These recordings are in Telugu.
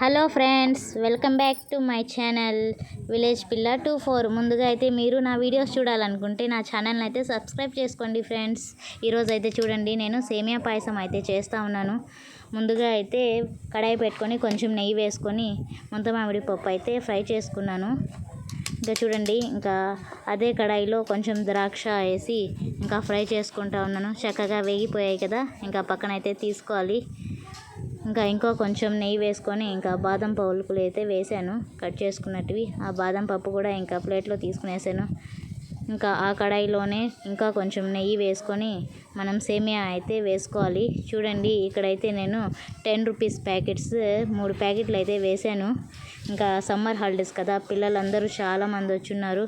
Hello friends welcome back to my channel village పిల్ల టూ ఫోర్. ముందుగా అయితే మీరు నా వీడియోస్ చూడాలనుకుంటే నా ఛానల్ని అయితే సబ్స్క్రైబ్ చేసుకోండి ఫ్రెండ్స్. ఈరోజు అయితే చూడండి నేను సేమియా పాయసం అయితే చేస్తూ ఉన్నాను. ముందుగా అయితే కడాయి పెట్టుకొని కొంచెం నెయ్యి వేసుకొని ముంత మామిడి పప్పు అయితే ఫ్రై చేసుకున్నాను. ఇంకా చూడండి ఇంకా అదే కడాయిలో కొంచెం ద్రాక్ష వేసి ఇంకా ఫ్రై చేసుకుంటా ఉన్నాను. చక్కగా వేగిపోయాయి కదా ఇంకా పక్కన అయితే తీసుకోవాలి. ఇంకా ఇంకో కొంచెం నెయ్యి వేసుకొని ఇంకా బాదం పప్పులు అయితే వేసాను. కట్ చేసుకున్నట్టువి. ఆ బాదం పప్పు కూడా ఇంకా ప్లేట్లో తీసుకునేసాను. ఇంకా ఆ కడాయిలోనే ఇంకా కొంచెం నెయ్యి వేసుకొని మనం సేమియా అయితే వేసుకోవాలి. చూడండి ఇక్కడైతే నేను టెన్ రూపీస్ ప్యాకెట్స్ మూడు ప్యాకెట్లు అయితే వేసాను. ఇంకా సమ్మర్ హాలిడేస్ కదా పిల్లలందరూ చాలామంది వచ్చున్నారు.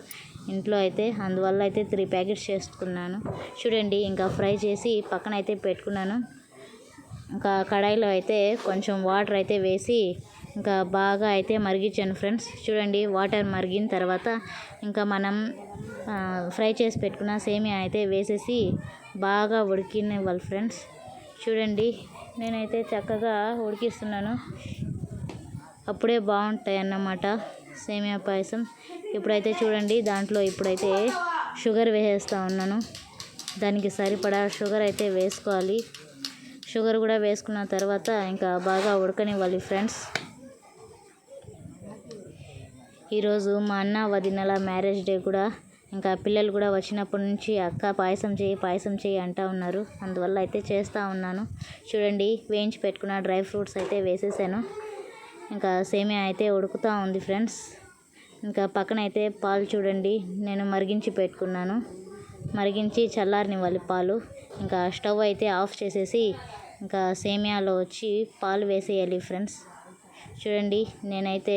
ఇంట్లో అయితే అందువల్ల అయితే త్రీ ప్యాకెట్స్ చేసుకున్నాను. చూడండి ఇంకా ఫ్రై చేసి పక్కన అయితే పెట్టుకున్నాను. ఇంకా కడాయిలో అయితే కొంచెం వాటర్ అయితే వేసి ఇంకా బాగా అయితే మరిగించాను ఫ్రెండ్స్. చూడండి వాటర్ మరిగిన తర్వాత ఇంకా మనం ఫ్రై చేసి పెట్టుకున్న సేమియా అయితే వేసేసి బాగా ఉడికినివ్వాలి ఫ్రెండ్స్. చూడండి నేనైతే చక్కగా ఉడికిస్తున్నాను. అప్పుడే బాగుంటాయి అన్నమాట సేమియా పాయసం. ఇప్పుడైతే చూడండి దాంట్లో ఇప్పుడైతే షుగర్ వేసేస్తూ ఉన్నాను. దానికి సరిపడా షుగర్ అయితే వేసుకోవాలి. షుగర్ కూడా వేసుకున్న తర్వాత ఇంకా బాగా ఉడకనివ్వాలి ఫ్రెండ్స్. ఈరోజు మా అన్న వదినల మ్యారేజ్ డే కూడా ఇంకా పిల్లలు కూడా వచ్చినప్పటి నుంచి అక్క పాయసం చేయి పాయసం చేయి అంటూ ఉన్నారు. అందువల్ల అయితే చేస్తూ ఉన్నాను. చూడండి వేయించి పెట్టుకున్న డ్రై ఫ్రూట్స్ అయితే వేసేసాను. ఇంకా సేమియా అయితే ఉడుకుతూ ఉంది ఫ్రెండ్స్. ఇంకా పక్కన అయితే పాలు చూడండి నేను మరిగించి పెట్టుకున్నాను. మరిగించి చల్లారనివ్వాలి పాలు. ఇంకా స్టవ్ అయితే ఆఫ్ చేసేసి ఇంకా సేమియాలో వచ్చి పాలు వేసేయాలి ఫ్రెండ్స్. చూడండి నేనైతే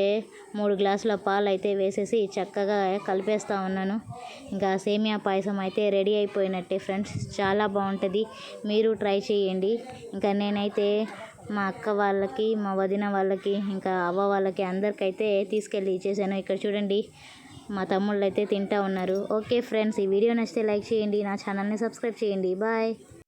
మూడు గ్లాసుల పాలు అయితే వేసేసి చక్కగా కలిపేస్తూ ఉన్నాను. ఇంకా సేమియా పాయసం అయితే రెడీ అయిపోయినట్టే ఫ్రెండ్స్. చాలా బాగుంటుంది. మీరు ట్రై చేయండి. ఇంకా నేనైతే మా అక్క వాళ్ళకి మా వదిన వాళ్ళకి ఇంకా అవ్వ వాళ్ళకి అందరికైతే తీసుకెళ్ళి ఇచ్చేసాను. ఇక్కడ చూడండి మా తమ్ముళ్ళు అయితే తింటా ఉన్నారు. ఓకే ఫ్రెండ్స్ ఈ వీడియో నచ్చితే లైక్ చేయండి నా ఛానల్ని సబ్స్క్రైబ్ చేయండి. బాయ్.